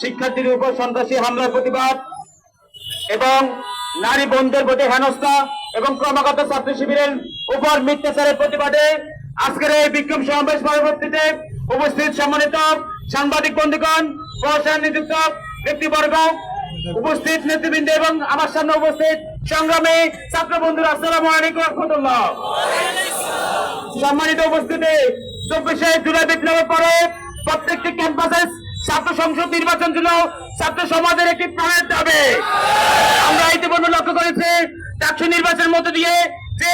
শিক্ষার্থীর উপর সন্ত্রাসী হামলার প্রতিবাদ এবং নারী বন্ধের প্রতি হেনস্থা এবং ক্রমাগত ছাত্র শিবিরের উপর মিথ্যাচারের প্রতিবাদে আজকের এই বিক্ষোভ সমাবেশ পরবর্তীতে উপস্থিত সম্মানিত সাংবাদিক বন্ধুগণ প্রশাসন নিযুক্ত ব্যক্তিবর্গ, উপস্থিত নেতৃবৃন্দ এবং আমার সামনে উপস্থিত সংগ্রামী ছাত্র বন্ধুরা, আসসালামু আলাইকুম রহমতুল্লাহ। সম্মানিত উপস্থিতি, চব্বিশে জুলাই বিপ্লবের পরে প্রত্যেকটি ক্যাম্পাসে ছাত্র সংসদ নির্বাচন ছিল ছাত্র সমাজের একটি প্রাণের দাবি আমরা ইতিমধ্যে লক্ষ্য করেছি চারশো নির্বাচনের মধ্য দিয়ে যে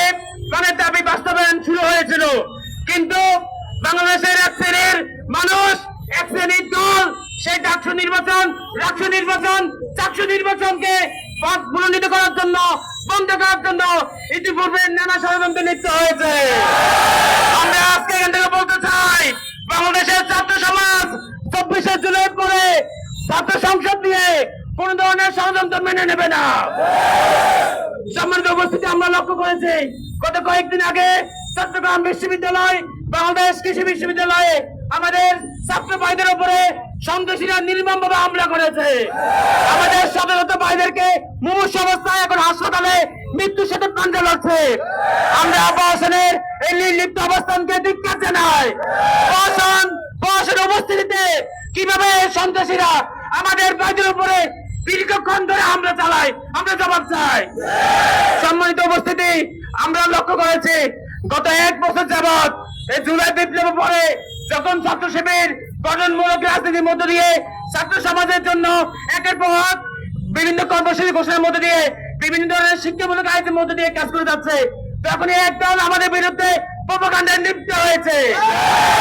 প্রাণের দাবি বাস্তবায়ন শুরু হয়েছিল, কিন্তু বাংলাদেশের এক শ্রেণির মানুষ, এক শ্রেণির দল, সেই ডাকসু নির্বাচন রাষ্ট্র নির্বাচন, চাকসু নির্বাচনকে পথ মনোনীত করার জন্য, বন্ধ করার জন্য ইতিপূর্বে নানা ষড়যন্ত্র লিপ্ত হয়েছে। আমরা আজকে এখান থেকে বলতে চাই, বাংলাদেশের ছাত্র সমাজ চব্বিশে জুলাই পরে ছাত্র সংসদ নিয়ে কোন ধরনের ষড়যন্ত্র মেনে নেবে না। সম্মানিত উপস্থিতি আমরা লক্ষ্য করেছি, গত কয়েকদিন আগে চট্টগ্রাম বিশ্ববিদ্যালয়, বাংলাদেশ কৃষি বিশ্ববিদ্যালয়ে আমাদের ছাত্র ভাইদের উপরে সন্ত্রাসীরা নির্মম ভাবে হামলা করেছে। আমাদের শত ভাইদেরকে মুমূর্ষ অবস্থায় এখন হাসপাতালে মৃত্যুর সাথে প্রাণে লড়ছে। আমরা প্রশাসনের এই নির্লিপ্ত অবস্থানকে ধিক্কার জানাই। প্রশাসন, প্রশাসনের উপস্থিতিতে কীভাবে সন্ত্রাসীরা আমাদের ভাইদের উপরে দীর্ঘক্ষণ ধরে হামলা চালায় আমরা জবাব চাই। সম্মানিত উপস্থিতি, আমরা লক্ষ্য করেছি, গত এক বছর যাবৎ এই জুলাই বিপ্লবের পরে যখন ছাত্র শিবির গঠনমূলক রাজনীতির মধ্য দিয়ে ছাত্র সমাজের জন্য একের পর বিভিন্ন কর্মসূচি ঘোষণার মধ্যে দিয়ে বিভিন্ন ধরনের শিক্ষামূলক আয়োজনের মধ্যে দিয়ে কাজ করে যাচ্ছে তখন একদল আমাদের বিরুদ্ধে প্রোপাগান্ডায় লিপ্ত হয়েছে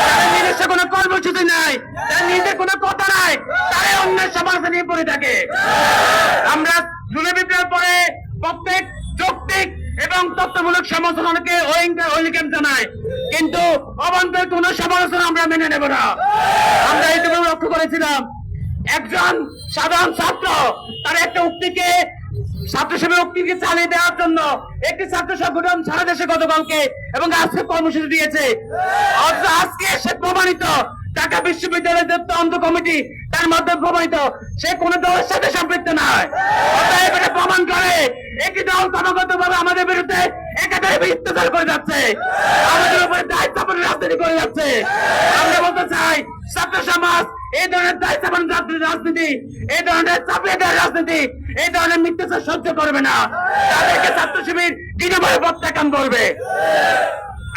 তাদের নিজস্ব কোনো কর্মসূচি নাই তার নিজের কোনো কথা নাই তারা অন্যের সমালোচনা নিয়ে পড়ে থাকে আমরা জুলাই বিপ্লবের পরে প্রত্যেক যৌক্তিক তত্ত্বমূলক সমালোচনাকে অঙ্গীকার জানাই কিন্তু অবান্তর কোন সমালোচনা আমরা মেনে নেব না। আমরা এইটুকু লক্ষ্য করেছিলাম। একজন সাধারণ ছাত্র, তার একটা উক্তিকে, ছাত্র উক্তিকে চালিয়ে দেওয়ার জন্য একটি ছাত্র সংগঠন সারা দেশে গতকালকে এবং আজকে কর্মসূচি দিয়েছে। আজকে সে প্রমাণিত। ঢাকা বিশ্ববিদ্যালয়ের কমিটি তার মাধ্যমে প্রমাণিত। সে কোন দলের সাথে সম্পৃক্ত নয়। প্রমাণ করে, একটি দল ক্রমাগত আমাদের বিরুদ্ধে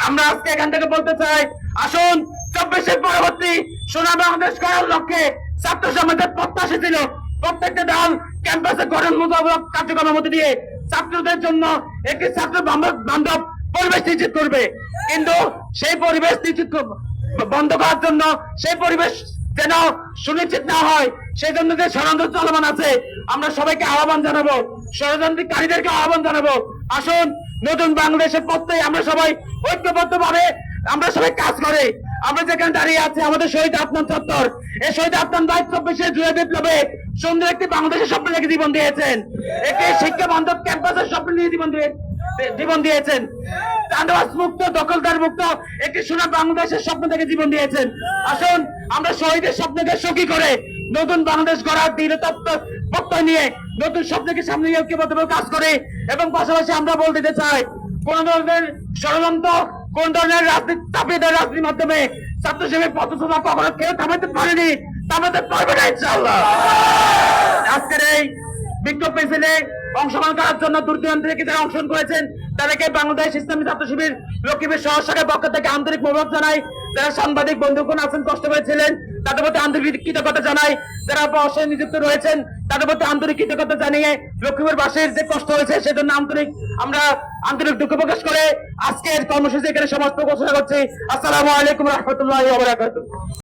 আমরা আজকে এখান থেকে বলতে চাই, আসুন, চব্বিশের পরবর্তী সোনা বাংলাদেশ করার লক্ষ্যে ছাত্র সমাজের প্রত্যাশী ছিল। প্রত্যেকটা দল ক্যাম্পাসে গঠন মোতাবেক কার্যক্রমের মধ্যে দিয়ে ছাত্রদের জন্য একটি ছাত্র বান্ধব পরিবেশ নিশ্চিত করবে। কিন্তু সেই পরিবেশ নিশ্চিত বন্ধ করার জন্য সেই পরিবেশ যেন সুনিশ্চিত না হয় সেই জন্য যে ষড়যন্ত্র চলমান আছে, আমরা সবাইকে আহ্বান জানাব, ষড়যন্ত্রকারীদেরকে আহ্বান জানাব। আসুন, নতুন বাংলাদেশের পথে আমরা সবাই ঐক্যবদ্ধ ভাবে আমরা সবাই কাজ করে। আমরা যেখানে দাঁড়িয়ে আছি, আমাদের শহীদ আত্মান চত্বর। এই শহীদ আত্মান বাইশ চব্বিশে জুড়ে বিপ্লবে সুন্দর একটি বাংলাদেশের স্বপ্ন রেখে জীবন দিয়েছেন। একটি শিক্ষা বান্ধব ক্যাম্পাসের স্বপ্ন নিয়ে জীবন দিয়ে জীবন দিয়েছেন। মুক্ত, দখলদার মুক্ত একটি সোনা বাংলাদেশের স্বপ্ন থেকে জীবন দিয়েছেন। আসুন, আমরা শহীদের স্বপ্নকে সখী করে নতুন বাংলাদেশ গড়ার দৃঢ় তত্ত্ব প্রত্যয় নিয়ে নতুন স্বপ্নকে সামনে নিয়ে ঐক্যবদ্ধভাবে কাজ করে। এবং পাশাপাশি আমরা বলতে চাই, কোন ধরনের ষড়যন্ত্র কোন ধরনের রাজনীতি চাপিয়ে দেওয়ার রাজনীতির মাধ্যমে। ছাত্র সেবী পথচলা কখনো কেউ থামাতে পারেনি। থামাতে পারবে না, ইনশাআল্লাহ। আজকের এই বিক্ষোভ মিছিলে অংশগ্রহণ করার জন্য দূর দূরান্ত থেকে যারা অংশগ্রহণ করেছেন, তাদেরকে বাংলাদেশ ইসলামী ছাত্র শিবির লক্ষ্মীপুর সহ শাখার পক্ষ থেকে আন্তরিক মোবারক জানাই। যারা সাংবাদিক, বন্ধুগণ আছেন, কষ্ট করেছিলেন তাদের প্রতি আন্তরিক কৃতজ্ঞতা জানাই। যারা অবশ্যই নিযুক্ত রয়েছেন, তাদের প্রতি আন্তরিক কৃতজ্ঞতা জানিয়ে লক্ষ্মীপুর বাসীর যে কষ্ট হয়েছে, সেজন্য আন্তরিক আমরা আন্তরিক দুঃখ প্রকাশ করে আজকের কর্মসূচি এখানে সমস্ত ঘোষণা করছি আসসালামু আলাইকুম রহমতুল্লাহ